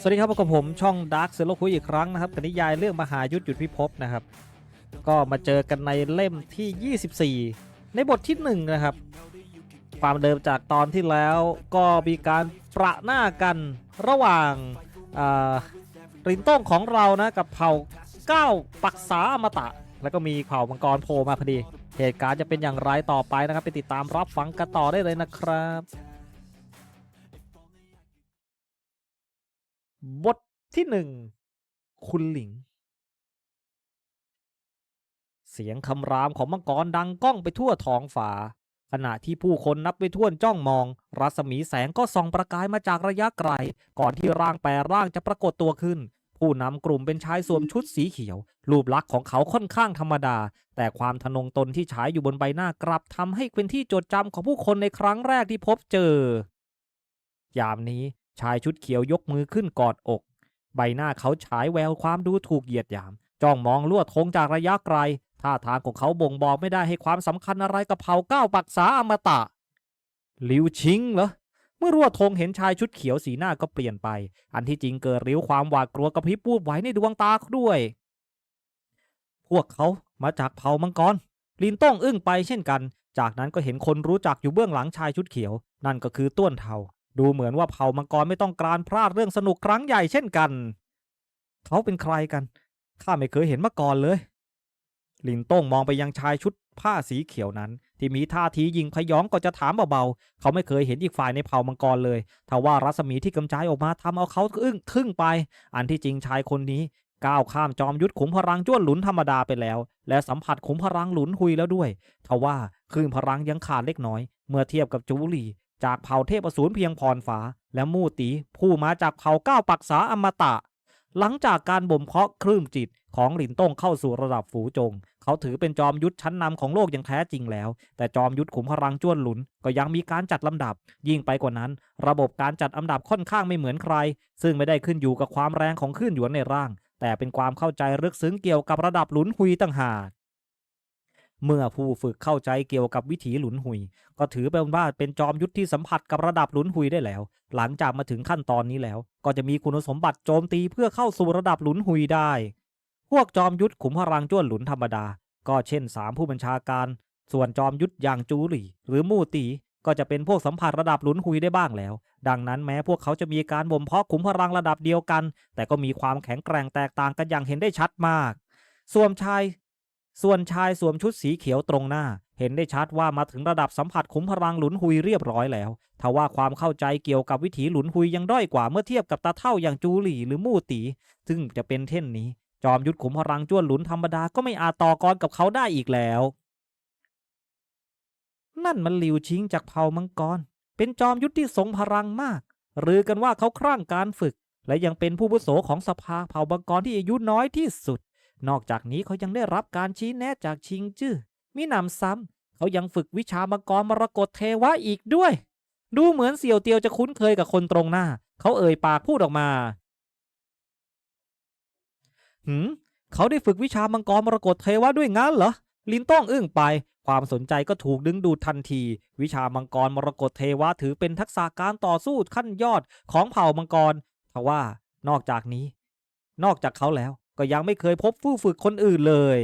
สวัสดีครับพบกับผมช่อง Dark s e l o คุยอีกครั้งนะครับกับนิยายเรื่องมหายุทธหยุดพิภพนะครับ ก็มาเจอกันในเล่มที่ 24 ในบทที่ 1 นะครับ ความเดิมจากตอนที่แล้วก็มีการประหน้ากันระหว่างารินโต้งของเรานะกับเผ่าก้าวปักษาอมตะ แล้วก็มีเผ่ามังกรโผล่มาพอดี เหตุการณ์จะเป็นอย่างไรต่อไปนะครับ ไปติดตามรับฟังกันต่อได้เลยนะครับ บทที่หนึ่งคุณหลิง เสียงคำรามของมังกรดังก้องไปทั่วท้องฟ้าขณะที่ผู้คนนับไปท่วนจ้องมอง รัศมีแสงก็ส่องประกายมาจากระยะไกล ก่อนที่ร่างแปรร่างจะปรากฏตัวขึ้น ผู้นำกลุ่มเป็นชายสวมชุดสีเขียว รูปลักษณ์ของเขาค่อนข้างธรรมดา แต่ความทะนงตนที่ฉายอยู่บนใบหน้ากลับทำให้เป็นที่จดจำของผู้คนในครั้งแรกที่พบเจอ ยามนี้ ชายชุดเขียวยกมือขึ้นกอดอก ใบหน้าเขาฉายแววความดูถูกเหยียดหยาม จ้องมองลวดทงจากระยะไกล ท่าทางของเขาบ่งบอกไม่ได้ให้ความสำคัญอะไรกับเผ่าก้าวปักษาอมตะลิวชิงเหรอเมื่อรั่วทงเห็นชายชุดเขียวสีหน้าก็เปลี่ยนไป อันที่จริงเกิดริ้วความหวาดกลัวกระพริบูดไหวในดวงตาเขาด้วย พวกเขามาจากเผ่ามังกรลินต้องอึ้งไปเช่นกัน จากนั้นก็เห็นคนรู้จักอยู่เบื้องหลังชายชุดเขียว นั่นก็คือต้วนเทา ดูเหมือนว่าเผ่ามังกรไม่ต้องการพลาดเรื่องสนุกครั้งใหญ่เช่นกัน เขาเป็นใครกัน ข้าไม่เคยเห็นมาก่อนเลย ลินต้งมองไปยังชายชุดผ้าสีเขียวนั้น ที่มีท่าทียิงพยองก็จะถามเบาๆ เขาไม่เคยเห็นอีกฝ่ายในเผ่ามังกรเลยทว่ารัศมีที่กำจายออกมาทำเอาเขาอึ้งทึ่งไป อันที่จริงชายคนนี้ก้าวข้ามจอมยุทธขุมพลังจ้วนหลุนธรรมดาไปแล้ว และสัมผัสขุมพลังหลุนหุยแล้วด้วยทว่าคลื่นพลังยังขาดเล็กน้อย เมื่อเทียบกับจูหลี จากเผ่าเทพอสูรเพียงพรฟ้า และมู่ตีผู้มาจากเผ่าก้าวปักษาอมตะ หลังจากการบ่มเพาะคลื่นจิตของหลินต้งเข้าสู่ระดับฝูจง เขาถือเป็นจอมยุทธชั้นนำของโลกอย่างแท้จริงแล้ว แต่จอมยุทธขุมพลังจ้วนหลุน ก็ยังมีการจัดลำดับ ยิ่งไปกว่านั้น ระบบการจัดอันดับค่อนข้างไม่เหมือนใคร ซึ่งไม่ได้ขึ้นอยู่กับความแรงของคลื่นหยวนในร่าง แต่เป็นความเข้าใจลึกซึ้งเกี่ยวกับระดับหลุนหุยต่างหาก เมื่อผู้ฝึกเข้าใจเกี่ยวกับวิถีหลุนหุย ก็ถือเป็นว่าเป็นจอมยุทธที่สัมผัสกับระดับหลุนหุยได้แล้ว หลังจากมาถึงขั้นตอนนี้แล้ว ก็จะมีคุณสมบัติโจมตีเพื่อเข้าสู่ระดับหลุนหุยได้ พวกจอมยุทธขุมพลังจ้วนหลุนธรรมดา ก็เช่นสามผู้บัญชาการ ส่วนจอมยุทธอย่างจูหลี่ หรือมู่ตีก็จะเป็นพวกสัมผัสระดับหลุนหุยได้บ้างแล้ว ดังนั้นแม้พวกเขาจะมีการบ่มเพาะขุมพลังระดับเดียวกัน แต่ก็มีความแข็งแกร่งแตกต่างกันอย่างเห็นได้ชัดมากส่วนชาย ส่วนชายสวมชุดสีเขียวตรงหน้า เห็นได้ชัดว่ามาถึงระดับสัมผัสขุมพลังหลุนหุยเรียบร้อยแล้วทว่าความเข้าใจเกี่ยวกับวิถีหลุนหุยยังด้อยกว่าเมื่อเทียบกับตาเท่าอย่างจูหลี่หรือมู่ตี ซึ่งจะเป็นเช่นนี้ จอมยุทธขุมพลังจ้วนหลุนธรรมดาก็ไม่อาจต่อกรกับเขาได้อีกแล้ว นั่นมันหลิวชิงจากเผ่ามังกร เป็นจอมยุทธที่ทรงพลังมากหรือกันว่าเขาครั่งการฝึก และยังเป็นผู้บุโสของสภาเผ่ามังกรที่อายุน้อยที่สุด นอกจากนี้เขายังได้รับการชี้แนะจากชิงจื้อมิหนำซ้ำเขายังฝึกวิชามังกรมรกตเทวะอีกด้วย ดูเหมือนเสี่ยวเตียวจะคุ้นเคยกับคนตรงหน้า เขาเอ่ยปากพูดออกมา หืมเขาได้ฝึกวิชามังกรมรกตเทวะด้วยงั้นเหรอ ลินต้องอึ้งไป ความสนใจก็ถูกดึงดูดทันที วิชามังกรมรกตเทวะถือเป็นทักษะการต่อสู้ขั้นยอดของเผ่ามังกรทว่า นอกจากนี้ นอกจากเขาแล้ว ก็ยังไม่เคยพบผู้ฝึกคนอื่นเลย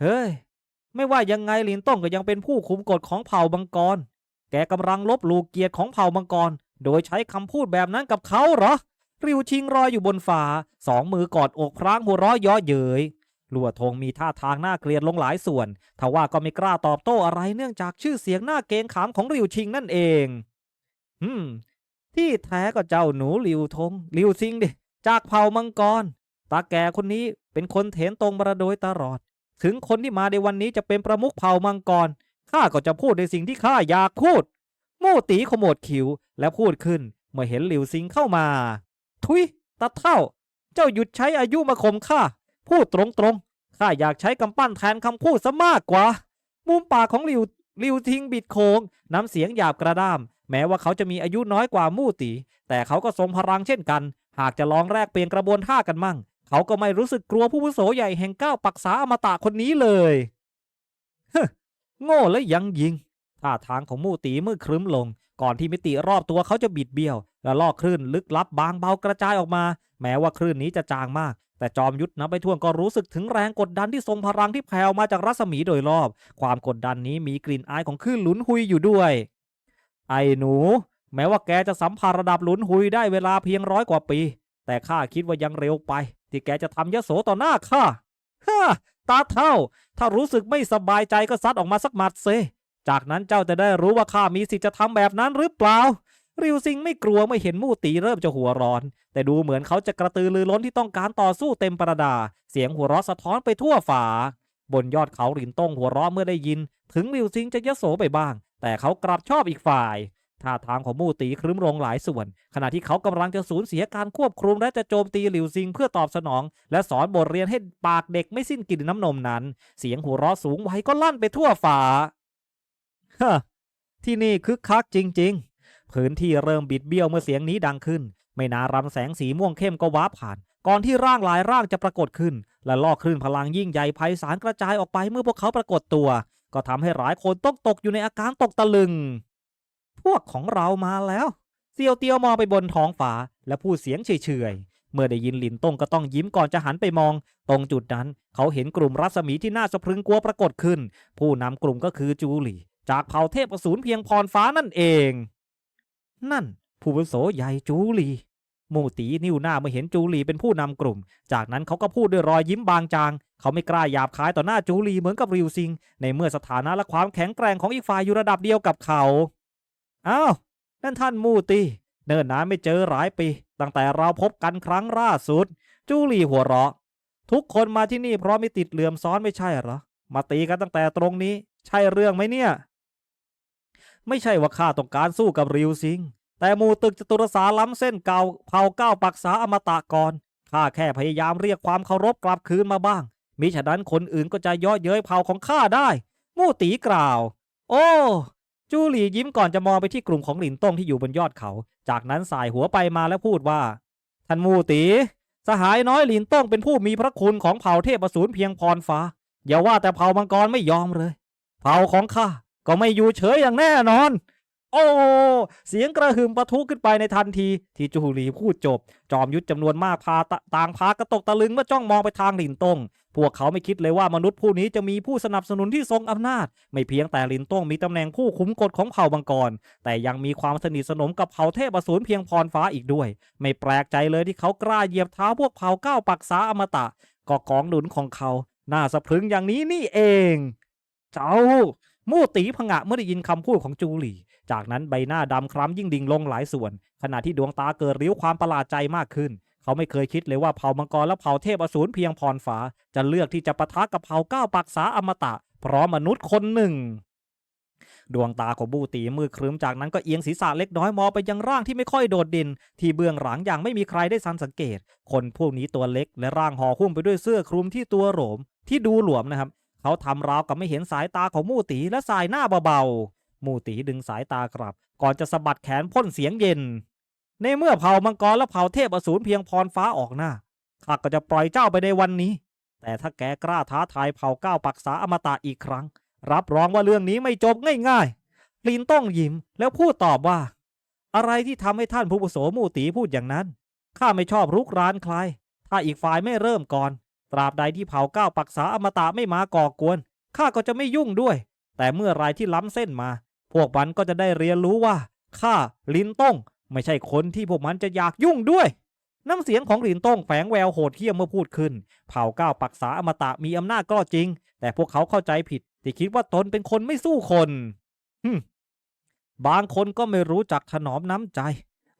เฮ้ย ไม่ว่ายังไงหลินต้องก็ยังเป็นผู้คุมกฎของเผ่ามังกร แกกำลังลบหลู่เกียรติของเผ่ามังกร โดยใช้คำพูดแบบนั้นกับเขาเหรอ ริวชิงรอยอยู่บนฟ้าสองมือกอดอกพรางหัวราะเย่อเย้ยลัวทงมีท่าทางน่าเกลียดลงหลายส่วน ทว่าก็ไม่กล้าตอบโต้อะไรเนื่องจากชื่อเสียงหน้าเกงขามของริวชิงนั่นเอง อืม ที่แท้ก็เจ้าหนูริวทงริวซิงดิ จากเผ่ามังกร ตาแก่คนนี้เป็นคนเถนตรงมาโดยตลอด ถึงคนที่มาในวันนี้จะเป็นประมุขเผ่ามังกรข้าก็จะพูดในสิ่งที่ข้าอยากพูด โม่ตีขมวดคิ้วและพูดขึ้น เมื่อเห็นหลิวซิงเข้ามา ทุยตาเท่า เจ้าหยุดใช้อายุมาข่มข้าพูดตรงๆข้าอยากใช้กำปั้นแทนคำพูดซะมากกว่า มุมปากของหลิวหลิวทิงบิดโคงน้ำเสียงหยาบกระด้าม แม้ว่าเขาจะมีอายุน้อยกว่ามู่ตี แต่เขาก็ทรงพลังเช่นกัน หากจะลองแลกเปลี่ยนกระบวนท่ากันมั่ง เขาก็ไม่รู้สึกกลัวผู้วุโสใหญ่แห่งก้าวปักษาอมตะคนนี้เลยโง่และยังยิงท่าทางของมู่ตีมืดครึ้มลง ก่อนที่มิติรอบตัวเขาจะบิดเบี้ยว และลอกคลื่นลึกลับบางเบากระจายออกมา แม้ว่าคลื่นนี้จะจางมาก แต่จอมยุทธนับไปทั่วก็รู้สึกถึงแรงกดดันที่ทรงพลังที่แผ่วมาจากรัศมีโดยรอบ ความกดดันนี้มีกลิ่นอายของคลื่นหลุนหุยอยู่ด้วย ไอ้หนู แม้ว่าแกจะสัมผัสระดับหลุนหุยได้เวลาเพียงร้อยกว่าปี แต่ข้าคิดว่ายังเร็วไป ที่แกจะทำยโสต่อหน้าข้าฮ่าตาเท่า ถ้ารู้สึกไม่สบายใจก็ซัดออกมาสักหมัดเซจากนั้นเจ้าจะได้รู้ว่าข้ามีสิทธิ์จะทำแบบนั้นหรือเปล่า ริวซิงไม่กลัวไม่เห็นมู่ตีเริ่มจะหัวร้อน แต่ดูเหมือนเขาจะกระตือรือร้นที่ต้องการต่อสู้เต็มประดา เสียงหัวเราะสะท้อนไปทั่วฝา บนยอดเขาหลินต้งหัวเราะเมื่อได้ยิน ถึงริวซิงจะยโสไปบ้าง แต่เขากลับชอบอีกฝ่าย ท่าทางของมู่ตีครึ้มลงหลายส่วน ขณะที่เขากำลังจะสูญเสียการควบคุมและจะโจมตีหลิวซิงเพื่อตอบสนอง และสอนบทเรียนให้ปากเด็กไม่สิ้นกลิ่นน้ำนมนั้น เสียงหัวเราะสูงไว้ก็ลั่นไปทั่วฝาฮะที่นี่คึกคักจริง ๆ พื้นที่เริ่มบิดเบี้ยวเมื่อเสียงนี้ดังขึ้น ไม่นานรำแสงสีม่วงเข้มก็ว้าผ่าน ก่อนที่ร่างหลายร่างจะปรากฏขึ้น และลอกคลื่นพลังยิ่งใหญ่ไพศาลกระจายออกไปเมื่อพวกเขาปรากฏตัว ก็ทำให้หลายคนต้องตกอยู่ในอาการตกตะลึง พวกของเรามาแล้ว เซียวเตียวมองไปบนท้องฟ้าและพูดเสียงเฉยๆ เมื่อได้ยินหลินตงก็ต้องยิ้มก่อนจะหันไปมอง ตรงจุดนั้นเขาเห็นกลุ่มรัศมีที่น่าสะพรึงกลัวปรากฏขึ้น ผู้นำกลุ่มก็คือจูหลี่จากเผ่าเทพอสูรเพียงพรฟ้านั่นเอง นั่น ผู้วุโสใหญ่จูหลีมูตีนิ้วหน้าเมื่อเห็นจูหลีเป็นผู้นำกลุ่ม จากนั้นเขาก็พูดด้วยรอยยิ้มบางจาง เขาไม่กล้าหยาบคายต่อหน้าจูหลีเหมือนกับริวซิง ในเมื่อสถานะและความแข็งแกร่งของอีกฝ่ายอยู่ระดับเดียวกับเขา อ้าวนั่นท่านมูตีเนิ่นนานไม่เจอหลายปี ตั้งแต่เราพบกันครั้งล่าสุด จูลีหัวเราะ ทุกคนมาที่นี่เพราะไม่ติดเหลื่อมซ้อนไม่ใช่เหรอ มาตีกันตั้งแต่ตรงนี้ ใช่เรื่องไหมเนี่ย ไม่ใช่ว่าข้าต้องการสู้กับริวซิง แต่หมู่ตึกจตุรสาล้ำเส้นเก่าเผาก้าวปักษาอมตะก่อนข้าแค่พยายามเรียกความเคารพกลับคืนมาบ้างมิฉะนั้นคนอื่นก็จะย่อเย้ยเผาของข้าได้ มู่ตีกล่าว โอ้ จูหลียิ้มก่อนจะมองไปที่กลุ่มของหลินต้งที่อยู่บนยอดเขา จากนั้นสายหัวไปมาแล้วพูดว่า ท่านมูตี สหายน้อยหลินต้งเป็นผู้มีพระคุณของเผ่าเทพอสูรเพียงพรฟ้า อย่าว่าแต่เผ่ามังกรไม่ยอมเลย เผ่าของข้าก็ไม่อยู่เฉยอย่างแน่นอน โอ้ เสียงกระหึ่มปะทุขึ้นไปในทันที ที่จูหลีพูดจบ จอมยุทธจำนวนมากพาต่างพากระตกตะลึงเมื่อจ้องมองไปทางหลินต้ง พวกเขาไม่คิดเลยว่ามนุษย์ผู้นี้จะมีผู้สนับสนุนที่ทรงอำนาจ ไม่เพียงแต่ลินต้งมีตำแหน่งผู้คุมกฎของเผ่ามังกร แต่ยังมีความสนิทสนมกับเผ่าเทพอสูรเพียงพรฟ้าอีกด้วย ไม่แปลกใจเลยที่เขากล้าเหยียบเท้าพวกเผ่าก้าวปักษาอมตะ ก็กองหนุนของเขา น่าสะพรึงอย่างนี้นี่เอง เจ้ามู่ตีผงะเมื่อได้ยินคำพูดของจูหลี่ จากนั้นใบหน้าดำคล้ำยิ่งดิ่งลงหลายส่วน ขณะที่ดวงตาเกิดริ้วความประหลาดใจมากขึ้น เขาไม่เคยคิดเลยว่าเผ่ามังกรและเผ่าเทพอสูรเพียงพรฟ้า จะเลือกที่จะปะทะกับเผ่าเก้าปักษาอมตะเพราะมนุษย์คนหนึ่ง ดวงตาของบูตีมือครึ้มจากนั้นก็เอียงศีรษะเล็กน้อยมองไปยังร่างที่ไม่ค่อยโดดเด่นที่เบื้องหลังอย่างไม่มีใครได้สันสังเกต คนพวกนี้ตัวเล็กและร่างห่อหุ้มไปด้วยเสื้อคลุมที่ตัวโหลม ที่ดูหลวมนะครับเขาทำราวกับไม่เห็นสายตาของมูตีและสายหน้าเบาๆมูตีดึงสายตากลับ ก่อนจะสะบัดแขนพ่นเสียงเย็น ในเมื่อเผ่ามังกรและเผ่าเทพอสูรเพียงพรฟ้าออกหน้าข้าก็จะปล่อยเจ้าไปในวันนี้ แต่ถ้าแกกล้าท้าทายเผ่าเก้าปักษาอมตะอีกครั้ง รับรองว่าเรื่องนี้ไม่จบง่ายๆลินต้องยิ้มแล้วพูดตอบว่า อะไรที่ทำให้ท่านผู้อาวุโสมู่ตีพูดอย่างนั้นข้าไม่ชอบรุกรานใคร ถ้าอีกฝ่ายไม่เริ่มก่อน ตราบใดที่เผ่าเก้าปักษาอมตะไม่มาก่อกวน ข้าก็จะไม่ยุ่งด้วย แต่เมื่อไรที่ล้ำเส้นมา พวกมันก็จะได้เรียนรู้ว่า ข้าลินต้อง ไม่ใช่คนที่พวกมันจะอยากยุ่งด้วย น้ำเสียงของลินต้งแฝงแววโหดเหี้ยมเมื่อพูดขึ้น เผ่าก้าวปักษาอมตะมีอำนาจก็จริง แต่พวกเขาเข้าใจผิด ที่คิดว่าตนเป็นคนไม่สู้คนฮึบางคนก็ไม่รู้จักถนอมน้ำใจ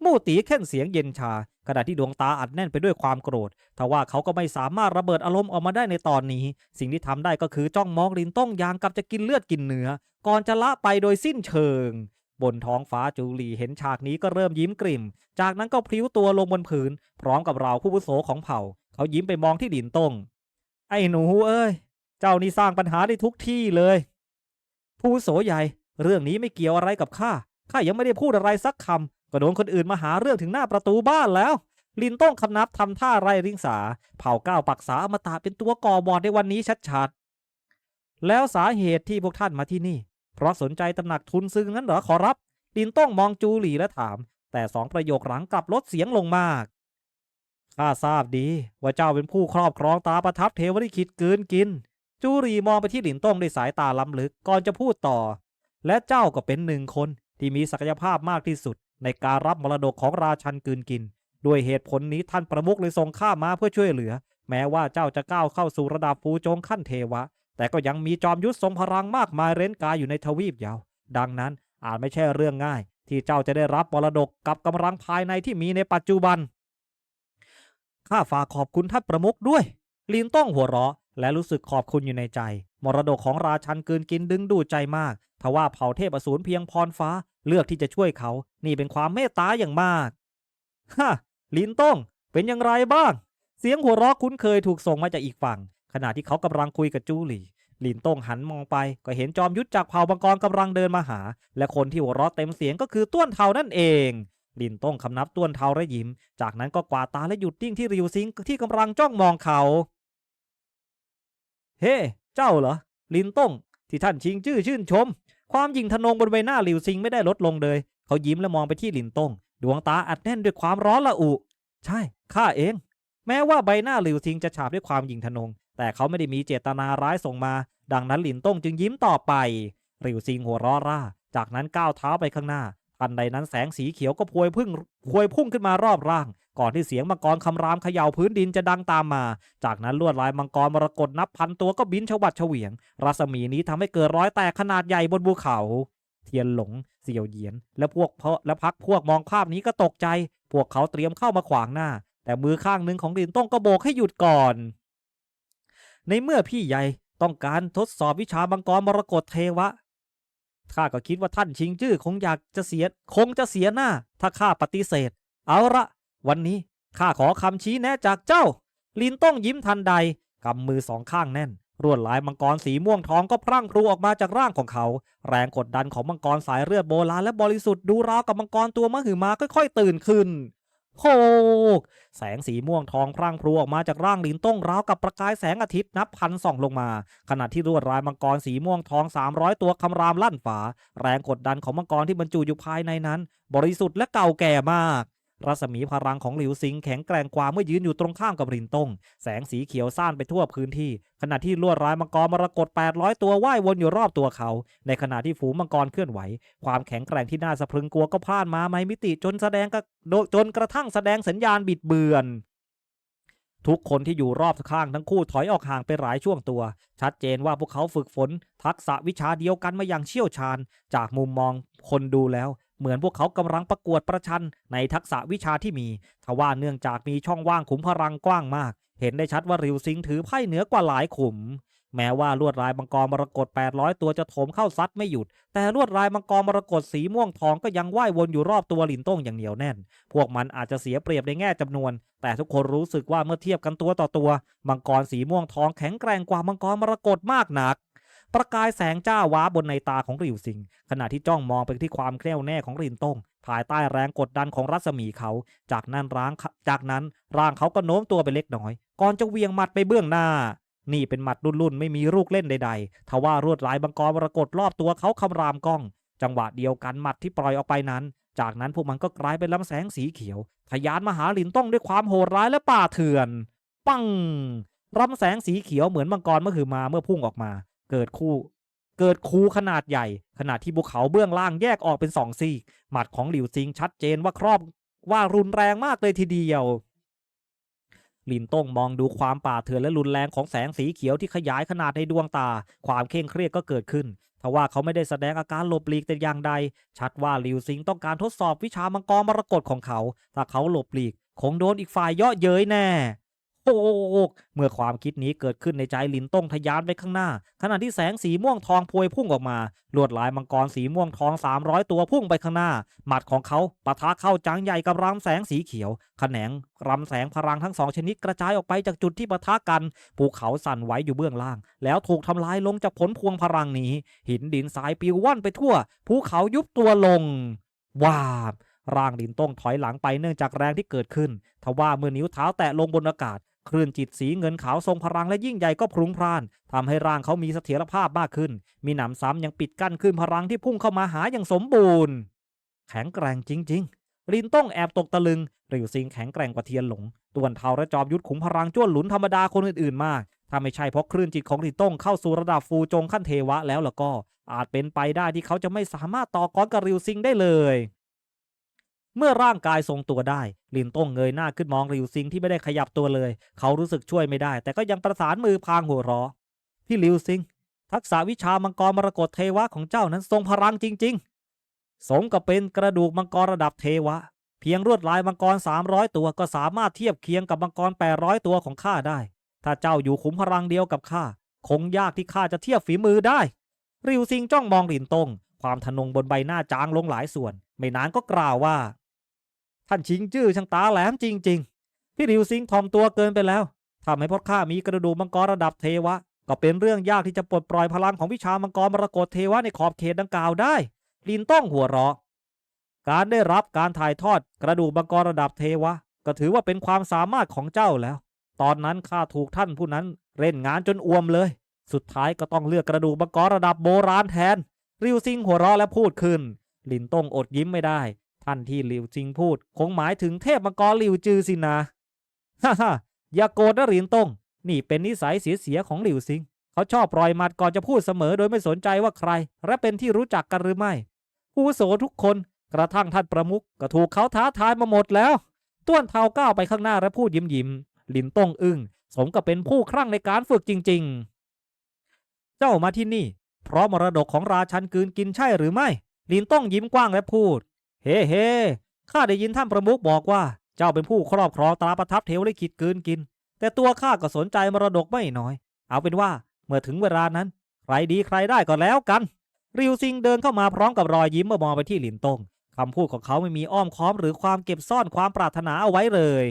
มู่ตีแค่นเสียงเย็นชา ขณะที่ดวงตาอัดแน่นไปด้วยความโกรธทว่าเขาก็ไม่สามารถระเบิดอารมณ์ออกมาได้ในตอนนี้ สิ่งที่ทำได้ก็คือจ้องมองลินต้องยางกับจะกินเลือดกินเนื้อ ก่อนจะละไปโดยสิ้นเชิง บนท้องฟ้าจูลีเห็นฉากนี้ก็เริ่มยิ้มกริ่ม จากนั้นก็พลิ้วตัวลงบนพื้นพร้อมกับเราผู้วุโสของเผ่า เขายิ้มไปมองที่ลินตงไอ้หนูเอ้ย เจ้านี่สร้างปัญหาได้ทุกที่เลย ผู้วุโสใหญ่ เรื่องนี้ไม่เกี่ยวอะไรกับข้า ข้ายังไม่ได้พูดอะไรสักคำก็โดนคนอื่นมาหาเรื่องถึงหน้าประตูบ้านแล้ว ลินต้องคำนับทำท่าไรริงสา เผ่าก้าวปักษาอมตะเป็นตัวก่อบอดในวันนี้ชัดๆ แล้วสาเหตุที่พวกท่านมาที่นี่ เพราะสนใจตำหนักทุนซื้องั้นเหรอขอรับ ลินต้องมองจูหลีและถาม แต่สองประโยคหลังกลับลดเสียงลงมากข้าทราบดีว่าเจ้าเป็นผู้ครอบครองตาประทับเทวริคิดกืนกิน จูหลีมองไปที่หลินต้องด้วยสายตาล้ำลึกก่อนจะพูดต่อ และเจ้าก็เป็นหนึ่งคนที่มีศักยภาพมากที่สุด ในการรับมรดกของราชันกืนกิน ด้วยเหตุผลนี้ท่านประมุขเลยส่งข้ามาเพื่อช่วยเหลือ แม้ว่าเจ้าจะก้าวเข้าสู่ระดับฟูจงขั้นเทวะ แต่ก็ยังมีจอมยุทธทรงพลังมากมายเร้นกายอยู่ในทวีปยาว ดังนั้นอาจไม่ใช่เรื่องง่าย ที่เจ้าจะได้รับมรดกกับกำลังภายในที่มีในปัจจุบัน ข้าฝากขอบคุณท่านประมุขด้วย ลินต้องหัวเราะ และรู้สึกขอบคุณอยู่ในใจ มรดกของราชันเกินกินดึงดูดใจมาก ทว่าเผ่าเทพอสูรเพียงพรฟ้าเลือกที่จะช่วยเขา นี่เป็นความเมตตาอย่างมากฮะลินต้องเป็นอย่างไรบ้าง เสียงหัวเราะคุ้นเคยถูกส่งมาจากอีกฝั่ง ขณะที่เขากำลังคุยกับจูหลี่ลินต้งหันมองไปก็เห็นจอมยุทธจากเผ่าบังกรกำลังเดินมาหา และคนที่หัวเราะเต็มเสียงก็คือต้วนเทานั่นเองลินต้งคำนับต้วนเทาและยิ้ม จากนั้นก็กวาดตาและหยุดนิ่งที่ริวซิงที่กำลังจ้องมองเขา เฮ้เจ้าเหรอ ลินต้ง ที่ท่านชิงชื่อชื่นชม ความยิงทนงบนใบหน้าหลิวซิงไม่ได้ลดลงเลย เขายิ้มและมองไปที่หลินต้ง ดวงตาอัดแน่นด้วยความร้อนละอุ ใช่ ข้าเอง แม้ว่าใบหน้าหลิวซิงจะฉาบด้วยความยิงทนง แต่เขาไม่ได้มีเจตนาร้ายส่งมา ดังนั้นหลินต้งจึงยิ้มต่อไป หลิวซิงหัวราะร่า จากนั้นก้าวเท้าไปข้างหน้า ทันใดนั้นแสงสีเขียวก็พวยพึ่งพวยพุ่งขึ้นมารอบร่าง ก่อนที่เสียงมังกรคำรามเขย่าพื้นดินจะดังตามมา จากนั้นลวดลายมังกรมรกตนับพันตัวก็บินชวัดเฉวียง รัศมีนี้ทำให้เกิดร้อยแตกขนาดใหญ่บนภูเขา เทียนหลง เสี่ยวเหยียน และพวกเพาะและพักพวกมองภาพนี้ก็ตกใจ พวกเขาเตรียมเข้ามาขวางหน้า แต่มือข้างหนึ่งของลินต้องก็โบกให้หยุดก่อน ในเมื่อพี่ใหญ่ต้องการทดสอบวิชามังกรมรกตเทวะข้าก็คิดว่าท่านชิงจื้อคงอยากจะเสีย คงจะเสียหน้า ถ้าข้าปฏิเสธ เอาละ วันนี้ข้าขอคำชี้แนะจากเจ้า ลินต้องยิ้มทันใดกำมือสองข้างแน่นรวดลายมังกรสีม่วงทองก็พรั่งพรูออกมาจากร่างของเขา แรงกดดันของมังกรสายเลือดโบราณและบริสุทธิ์ดูราวกับมังกรตัวมหึมาค่อยๆตื่นขึ้น โคกแสงสีม่วงทองพรั่งพรูออกมาจากร่างหลินต้องราวกับประกายแสงอาทิตย์นับพันส่องลงมา ขณะที่รวดรายมังกรสีม่วงทอง 300 ตัวคำรามลั่นฝา แรงกดดันของมังกรที่บรรจุอยู่ภายในนั้น บริสุทธิ์และเก่าแก่มาก รัศมีพลังของหลิวซิงแข็งแกร่งกว่าเมื่อยืนอยู่ตรงข้ามกับรินตง แสงสีเขียวซ่านไปทั่วพื้นที่ ขณะที่ลวดลายมังกรมรกต800 ตัวว่ายวนอยู่รอบตัวเขา ในขณะที่ฝูงมังกรเคลื่อนไหว ความแข็งแกร่งที่น่าสะพรึงกลัวก็พลานมาไม่มิติจนแสดงกระจนกระทั่งแสดงสัญญาณบิดเบือนทุกคนที่อยู่รอบข้างทั้งคู่ถอยออกห่างไปหลายช่วงตัว ชัดเจนว่าพวกเขาฝึกฝน ทักษะวิชาเดียวกันมาอย่างเชี่ยวชาญ จากมุมมองคนดูแล้ว เหมือนพวกเขากำลังประกวดประชันในทักษะวิชาที่มีทว่าเนื่องจากมีช่องว่างขุมพลังกว้างมาก เห็นได้ชัดว่าริวซิงถือไพ่เหนือกว่าหลายขุม แม้ว่าลวดลายมังกรมรกต800 ตัวจะโถมเข้าซัดไม่หยุด แต่ลวดลายมังกรมรกตสีม่วงทองก็ยังว่ายวนอยู่รอบตัวลินต้งอย่างเหนียวแน่น พวกมันอาจจะเสียเปรียบในแง่จำนวน แต่ทุกคนรู้สึกว่าเมื่อเทียบกันตัวต่อตัว มังกรสีม่วงทองแข็งแกร่งกว่ามังกรมรกตมากหนัก ประกายแสงจ้าว้าบนในตาของริวซิง ขณะที่จ้องมองไปที่ความแน่วแน่ของรินต้ง ภายใต้แรงกดดันของรัศมีเขา จากนั้นร่างจากนั้นร่างเขาก็โน้มตัวไปเล็กน้อย ก่อนจะเวียงหมัดไปเบื้องหน้า นี่เป็นหมัดรุ่นๆไม่มีลูกเล่นใดๆทว่ารวดลายบังกรมรกตรอบตัวเขาคำรามก้อง จังหวะเดียวกันหมัดที่ปล่อยออกไปนั้น จากนั้นพวกมันก็กลายเป็นลำแสงสีเขียวทะยานมาหาลินต้องด้วยความโหดร้ายและป่าเถื่อน ปังลำแสงสีเขียวเหมือนมังกรเมื่อคือมาเมื่อพุ่งออกมา เกิดคู่เกิดคูขนาดใหญ่ ขณะที่ภูเขาเบื้องล่างแยกออกเป็นสองซีกหมัดของหลิวซิงชัดเจนว่าครอบว่ารุนแรงมากเลยทีเดียวลินต้งมองดูความป่าเถื่อนและรุนแรงของแสงสีเขียวที่ขยายขนาดในดวงตา ความเคร่งเครียดก็เกิดขึ้นทว่าเขาไม่ได้แสดงอาการหลบหลีกแต่อย่างใด ชัดว่าหลิวซิงต้องการทดสอบวิชามังกรมรกตของเขา ถ้าเขาหลบหลีก คงโดนอีกฝ่ายเยาะเย้ยแน่ โอ้เมื่อความคิดนี้เกิดขึ้นในใจลินต้งทะยานไปข้างหน้า ขณะที่แสงสีม่วงทองพวยพุ่งออกมา ลวดลายมังกรสีม่วงทอง 300 ตัวพุ่งไปข้างหน้า หมัดของเขาปะทะเข้าจังใหญ่กับรำแสงสีเขียวแขนงรำแสงพลังทั้งสองชนิดกระจายออกไปจากจุดที่ปะทะกันภูเขาสั่นไหวอยู่เบื้องล่าง แล้วถูกทำลายลงจากผลพวงพลังนี้ หินดินทรายปิวว่อนไปทั่วภูเขายุบตัวลงว้าบร่างลินต้งถอยหลังไปเนื่องจากแรงที่เกิดขึ้น ทว่าเมื่อนิ้วเท้าแตะลงบนอากาศ คลื่นจิตสีเงินขาวทรงพลังและยิ่งใหญ่ก็พรุงพร่านทำให้ร่างเขามีเสถียรภาพมากขึ้น มีหนำซ้ำยังปิดกั้นขึ้นพลังที่พุ่งเข้ามาหาอย่างสมบูรณ์ แข็งแกร่งจริง ๆ ลินต้องแอบตกตะลึงริวซิงแข็งแกร่งกว่าเทียนหลงต่วนเทาและจอมยุทธขุมพลังจ้วนหลุนธรรมดาคนอื่นๆมากถ้าไม่ใช่เพราะคลื่นจิตของลินต้องเข้าสู่ระดับฟูจงขั้นเทวะแล้วล่ะก็ อาจเป็นไปได้ที่เขาจะไม่สามารถต่อกรกับริวซิงได้เลย เมื่อร่างกายทรงตัวได้ ลินต้งเงยหน้าขึ้นมองริวซิงที่ไม่ได้ขยับตัวเลย เขารู้สึกช่วยไม่ได้ แต่ก็ยังประสานมือพางหัวเราะพี่ริวซิง ทักษะวิชามังกรมรกตเทวะของเจ้านั้นทรงพลังจริง ๆ สมกับเป็นกระดูกมังกรระดับเทวะ เพียงรวดลายมังกร 300 ตัวก็สามารถเทียบเคียงกับมังกร 800 ตัวของข้าได้ ถ้าเจ้าอยู่ขุมพลังเดียวกับข้าคงยากที่ข้าจะเทียบฝีมือได้ ริวซิงจ้องมองหลินตงความทะนงบนใบหน้าจางลงหลายส่วน ไม่นานก็กล่าวว่า ท่านชิงจื้อช่างตาแหลมจริง ๆ พี่ริวซิงทอมตัวเกินไปแล้วทำให้พอข้ามีกระดูกมังกรระดับเทวะ ก็เป็นเรื่องยากที่จะปลดปล่อยพลังของวิชามังกรมรกตเทวะในขอบเขตดังกล่าวได้ ลินต้องหัวเราะ การได้รับการถ่ายทอดกระดูกมังกรระดับเทวะ ก็ถือว่าเป็นความสามารถของเจ้าแล้ว ตอนนั้นข้าถูกท่านผู้นั้นเล่นงานจนอ้วมเลย สุดท้ายก็ต้องเลือกกระดูกมังกรระดับโบราณแทน ริวซิงหัวเราะและพูดขึ้น ลินต้องอดยิ้มไม่ได้ ท่านที่ริวซิงพูด คงหมายถึงเทพมังกรริวจือสินะฮ่าฮ่าอย่าโกรธนะลินตงนี่เป็นนิสัยเสียๆของริวซิง เขาชอบปล่อยมัดก่อนจะพูดเสมอโดยไม่สนใจว่าใคร และเป็นที่รู้จักกันหรือไม่ ผู้โสทุกคนกระทั่งท่านประมุขก็ถูกเขาท้าทายมาหมดแล้ว ต้วนเทาก้าวไปข้างหน้าและพูดยิ้มยิ้มๆลินตงอึ้งสมกับเป็นผู้ครั่งในการฝึกจริง ๆ เจ้ามาที่นี่ เพราะมรดกของราชันกืนกินใช่หรือไม่ ลินต้องยิ้มกว้างและพูด เฮ้เฮ้ข้าได้ยินท่านประมุขบอกว่า เจ้าเป็นผู้ครอบครองตราประทับเทวลิขิตกืนกิน แต่ตัวข้าก็สนใจมรดกไม่น้อย เอาเป็นว่าเมื่อถึงเวลานั้น ใครดีใครได้ก็แล้วกัน ริวซิงเดินเข้ามาพร้อมกับรอยยิ้มเมื่อมองไปที่หลินตงคำพูดของเขาไม่มีอ้อมค้อมหรือความเก็บซ่อนความปรารถนาเอาไว้เลย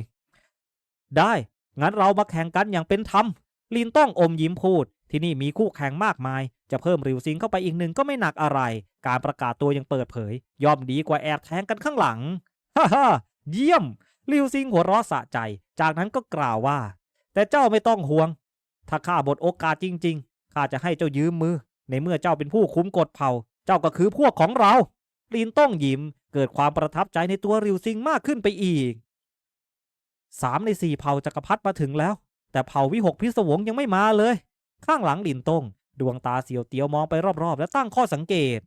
ได้ งั้นเรามาแข่งกันอย่างเป็นธรรมลินต้องอมยิ้มพูด ที่นี่มีคู่แข่งมากมาย จะเพิ่มริวซิงเข้าไปอีกหนึ่งก็ไม่หนักอะไร การประกาศตัวยังเปิดเผย ย่อมดีกว่าแอบแทงกันข้างหลัง ฮ่าฮ่าเยี่ยม ริวซิงหัวเราะสะใจ จากนั้นก็กล่าวว่า แต่เจ้าไม่ต้องห่วง ถ้าข้าบทโอกาสจริง ๆ ข้าจะให้เจ้ายืมมือ ในเมื่อเจ้าเป็นผู้คุ้มกฎเผ่า เจ้าก็คือพวกของเราลินต้องยิ้ม เกิดความประทับใจในตัวริวซิงมากขึ้นไปอีกสามในสี่เผ่าจักรพรรดิมาถึงแล้ว แต่เผ่าวิหกพิศวงยังไม่มาเลย ข้างหลังลินต้ง ดวงตาเสียวเตียวมองไปรอบๆ และตั้งข้อสังเกต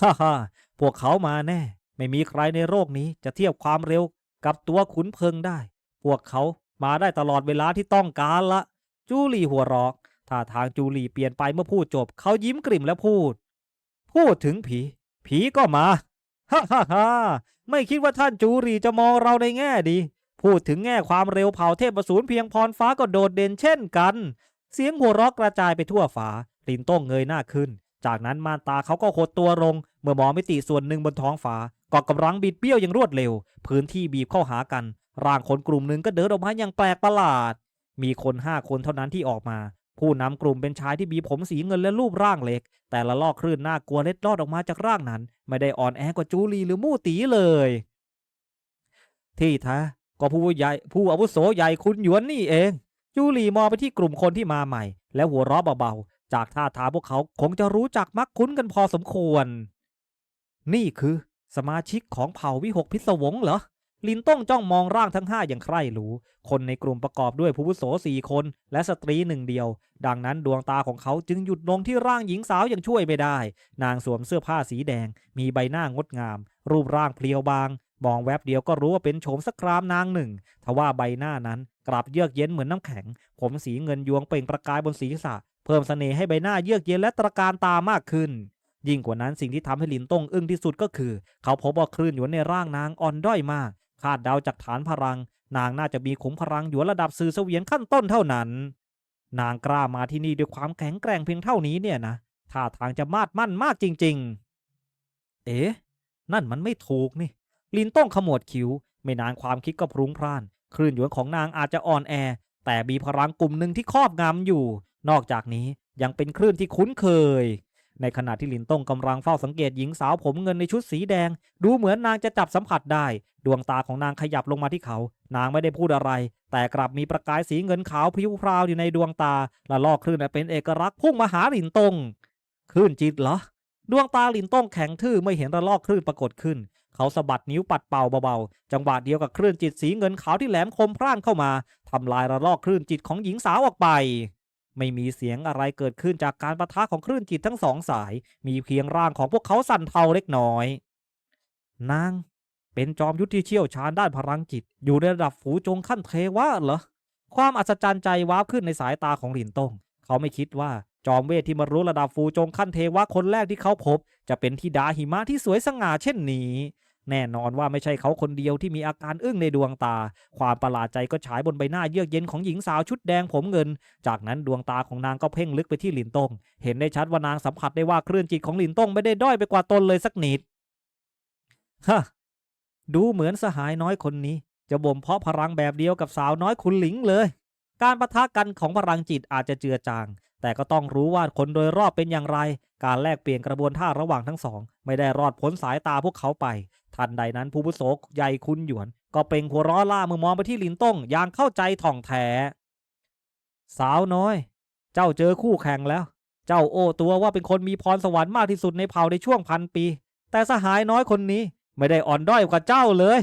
ฮ่าฮ่าพวกเขามาแน่ ไม่มีใครในโลกนี้จะเทียบความเร็วกับตัวขุนเพิงได้ พวกเขามาได้ตลอดเวลาที่ต้องการละ จูลี่หัวรอกท่าทางจูลี่เปลี่ยนไปเมื่อพูดจบ เขายิ้มกริ่มและพูด พูดถึงผี ผีก็มา ฮ่าฮ่าฮ่าไม่คิดว่าท่านจูรีจะมองเราในแง่ดี พูดถึงแง่ความเร็วเผาเทพสูรเพียงพรฟ้าก็โดดเด่นเช่นกัน เสียงหัวเราะกระจายไปทั่วฝาลินโต้งเงยหน้าขึ้น จากนั้นม่านตาเขาก็หดตัวลง เมื่อมองมิติส่วนหนึ่งบนท้องฟ้าก็กำลังบิดเบี้ยวอย่างรวดเร็ว พื้นที่บีบเข้าหากัน ร่างคนกลุ่มหนึ่งก็เดินออกมาอย่างแปลกประหลาด มีคนห้าคนเท่านั้นที่ออกมา ผู้นำกลุ่มเป็นชายที่มีผมสีเงินและรูปร่างเล็ก แต่ละลอกคลื่นน่ากลัวเล็ดลอดออกมาจากร่างนั้น ไม่ได้อ่อนแอกว่าจูลีหรือมู่ตีเลย ที่แท้ก็ผู้ใหญ่ผู้อาวุโสใหญ่คุณหยวนนี่เอง จูลีมองไปที่กลุ่มคนที่มาใหม่ แล้วหัวเราะเบาๆ จากท่าทางพวกเขาคงจะรู้จักมักคุ้นกันพอสมควร นี่คือ สมาชิกของเผ่าวิหกพิศวงเหรอ ลินต้องจ้องมองร่างทั้งห้าอย่างใคร่รู้คนในกลุ่มประกอบด้วยผู้วุโสสี่คนและสตรีหนึ่งเดียว ดังนั้นดวงตาของเขาจึงหยุดลงที่ร่างหญิงสาวอย่างช่วยไม่ได้ นางสวมเสื้อผ้าสีแดง มีใบหน้างดงาม รูปร่างเพรียวบาง มองแวบเดียวก็รู้ว่าเป็นโฉมสครามนางหนึ่ง ทว่าใบหน้านั้นกลับเยือกเย็นเหมือนน้ำแข็ง ผมสีเงินยวงเปล่งประกายบนศีรษะ เพิ่มเสน่ห์ให้ใบหน้าเยือกเย็นและตระการตามากขึ้น ยิ่งกว่านั้นสิ่งที่ทำให้ลินต้งอึ้งที่สุดก็คือ เขาพบว่าคลื่นหยวนในร่างนางอ่อนด้อยมาก คาดเดาจากฐานพลัง นางน่าจะมีขุมพลังหยวนระดับสื่อเสวียนขั้นต้นเท่านั้น นางกล้ามาที่นี่ด้วยความแข็งแกร่งเพียงเท่านี้เนี่ยนะท่าทางจะมาดมั่นมากจริง ๆ เอ๊ะนั่นมันไม่ถูกนี่ ลินต้องขมวดคิ้ว ไม่นานความคิดก็พรุงพร่าน คลื่นหยวนของนางอาจจะอ่อนแอ แต่มีพลังกลุ่มหนึ่งที่ครอบงำอยู่ นอกจากนี้ยังเป็นคลื่นที่คุ้นเคย ในขณะที่ลินต้งกำลังเฝ้าสังเกตหญิงสาวผมเงินในชุดสีแดง ดูเหมือนนางจะจับสัมผัสได้ ดวงตาของนางขยับลงมาที่เขา นางไม่ได้พูดอะไร แต่กลับมีประกายสีเงินขาวพริ้วพราวอยู่ในดวงตา และลอกคลื่นอันเป็นเอกลักษณ์พุ่งมาหาหลินตงคลื่นจิตเหรอ ดวงตาหลินต้งแข็งทื่อไม่เห็นระลอกคลื่นปรากฏขึ้น เขาสะบัดนิ้วปัดเป่าเบาๆ จังหวะเดียวกับคลื่นจิตสีเงินขาวที่แหลมคมพร่านเข้ามาทำลายระลอกคลื่นจิตของหญิงสาวออกไป ไม่มีเสียงอะไรเกิดขึ้นจากการประทะของคลื่นจิตทั้งสองสาย มีเพียงร่างของพวกเขาสั่นเทาเล็กน้อย นาง เป็นจอมยุทธที่เชี่ยวชาญด้านพลังจิต อยู่ในระดับฝูจงขั้นเทวะเหรอ ความอัศจรรย์ใจว้าบขึ้นในสายตาของหลินต้งเขาไม่คิดว่า จอมเวทที่มารู้ระดับฟูจงขั้นเทวะคนแรกที่เขาพบ จะเป็นธิดาหิมะที่สวยสง่าเช่นนี้ แน่นอนว่าไม่ใช่เขาคนเดียวที่มีอาการอึ้งในดวงตา ความประหลาดใจก็ฉายบนใบหน้าเยือกเย็นของหญิงสาวชุดแดงผมเงิน จากนั้นดวงตาของนางก็เพ่งลึกไปที่หลินตง เห็นได้ชัดว่านางสัมผัสได้ว่าคลื่นจิตของหลินตงไม่ได้ด้อยไปกว่าตนเลยสักนิดฮะดูเหมือนสหายน้อยคนนี้ จะบ่มเพาะพลังแบบเดียวกับสาวน้อยคุณหลิงเลย การประทะกันของพลังจิตอาจจะเจือจาง แต่ก็ต้องรู้ว่าคนโดยรอบเป็นอย่างไร การแลกเปลี่ยนกระบวนท่าระหว่างทั้งสอง ไม่ได้รอดพ้นสายตาพวกเขาไป ทันใดนั้นผู้บุโสใหญ่คุณหยวน ก็เปล่งหัวร้อล่ามือมองไปที่ลินต้งอย่างเข้าใจท่องแท้ สาวน้อย เจ้าเจอคู่แข่งแล้ว เจ้าโอ้ตัวว่าเป็นคนมีพรสวรรค์มากที่สุดในเผ่าในช่วงพันปี แต่สหายน้อยคนนี้ไม่ได้อ่อนด้อยกว่าเจ้าเลย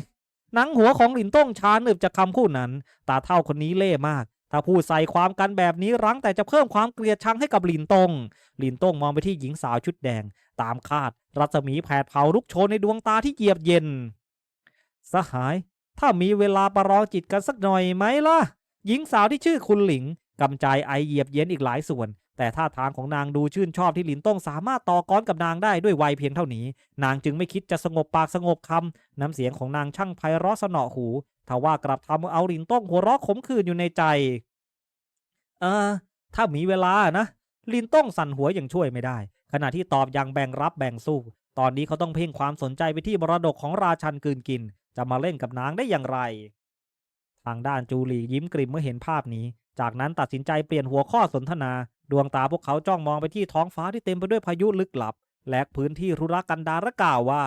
หนังหัวของหลินต้งชาหนึบจากคำพูดนั้น ตาเท่าคนนี้เล่มาก ถ้าพูดใส่ความกันแบบนี้รั้งแต่จะเพิ่มความเกลียดชังให้กับหลินตง หลินตงมองไปที่หญิงสาวชุดแดง ตามคาด รัศมีแผดเผาลุกโชนในดวงตาที่เยียบเย็น สหาย ถ้ามีเวลาประลองจิตกันสักหน่อยไหมล่ะ หญิงสาวที่ชื่อคุณหลิงกำจายไอเหยียบเย็นอีกหลายส่วน แต่ท่าทางของนางดูชื่นชอบที่หลินต้งสามารถต่อกรกับนางได้ด้วยวัยเพียงเท่านี้ นางจึงไม่คิดจะสงบปากสงบคำน้ำเสียงของนางช่างไพเราะสนอหู ทว่ากลับทำเอาหลินต้งหัวเราะขมขื่นอยู่ในใจ เออ ถ้ามีเวลานะลินต้องสั่นหัวอย่างช่วยไม่ได้ ขณะที่ตอบอย่างแบ่งรับแบ่งสู้ ตอนนี้เขาต้องเพ่งความสนใจไปที่มรดกของราชันกืนกิน จะมาเล่นกับนางได้อย่างไร ทางด้านจูลียิ้มกริมเมื่อเห็นภาพนี้ จากนั้นตัดสินใจเปลี่ยนหัวข้อสนทนา ดวงตาพวกเขาจ้องมองไปที่ท้องฟ้าที่เต็มไปด้วยพายุลึกลับ และพื้นที่รุรกันดารกล่าวว่า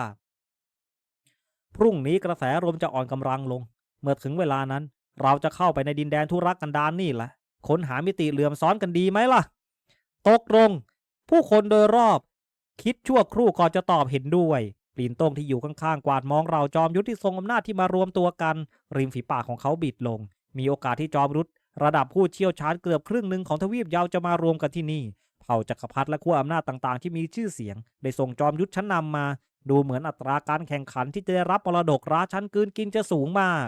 พรุ่งนี้กระแสลมจะอ่อนกำลังลง เมื่อถึงเวลานั้น เราจะเข้าไปในดินแดนทุรกันดารนี่แหละค้นหามิติเหลื่อมซ้อนกันดีไหมล่ะ ตกลง ผู้คนโดยรอบ คิดชั่วครู่ก่อนจะตอบเห็นด้วยปลีนโต้งที่อยู่ข้างๆกวาดมองเราจอมยุทธที่ทรงอำนาจที่มารวมตัวกัน ริมฝีปากของเขาบิดลง มีโอกาสที่จอมยุทธระดับผู้เชี่ยวชาญเกือบครึ่งหนึ่งของทวีปยาวจะมารวมกันที่นี่ เผ่าจักรพรรดิและขั้วอำนาจต่างๆ ที่มีชื่อเสียง ได้ส่งจอมยุทธชั้นนำมา ดูเหมือนอัตราการแข่งขันที่จะได้รับมรดกราชั้นกืนกินจะสูงมาก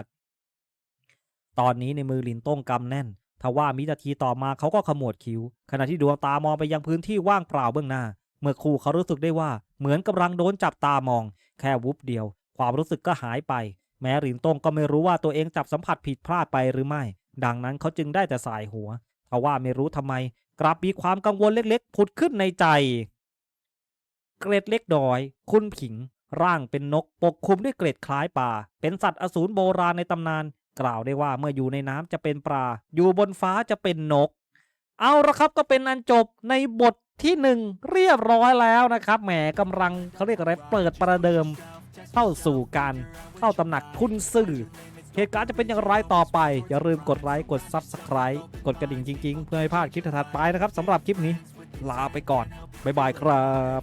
ตอนนี้ในมือลินโต้งกำแน่นทว่ามินาทีต่อมาเขาก็ขมวดคิ้ว ขณะที่ดวงตามองไปยังพื้นที่ว่างเปล่าเบื้องหน้า เมื่อครู่เขารู้สึกได้ว่าเหมือนกำลังโดนจับตามอง แค่วุบเดียว ความรู้สึกก็หายไป แม้ลินต้งก็ไม่รู้ว่าตัวเองจับสัมผัสผิดพลาดไปหรือไม่ ดังนั้นเขาจึงได้แต่สายหัวทว่าไม่รู้ทำไม กลับมีความกังวลเล็กๆผุดขึ้นในใจ เกร็ดเล็กดอย คุณผิงร่างเป็นนกปกคลุมด้วยเกร็ดคล้ายปลาเป็นสัตว์อสูรโบราณในตำนาน กล่าวได้ว่าเมื่ออยู่ในน้ำจะเป็นปลา อยู่บนฟ้าจะเป็นนก เอาละครับก็เป็นอันจบในบทที่หนึ่งเรียบร้อยแล้วนะครับแหมกำลังเขาเรียกอะไรเปิดประเดิม เข้าสู่การเข้าตำหนักคุณสื่อเหตุการณ์จะเป็นอย่างไรต่อไป อย่าลืมกดไลค์กด Subscribe กดกระดิ่งจริง ๆ เพื่อไม่พลาดคลิปถัดไปนะครับสำหรับคลิปนี้ ลาไปก่อน บ๊ายบายครับ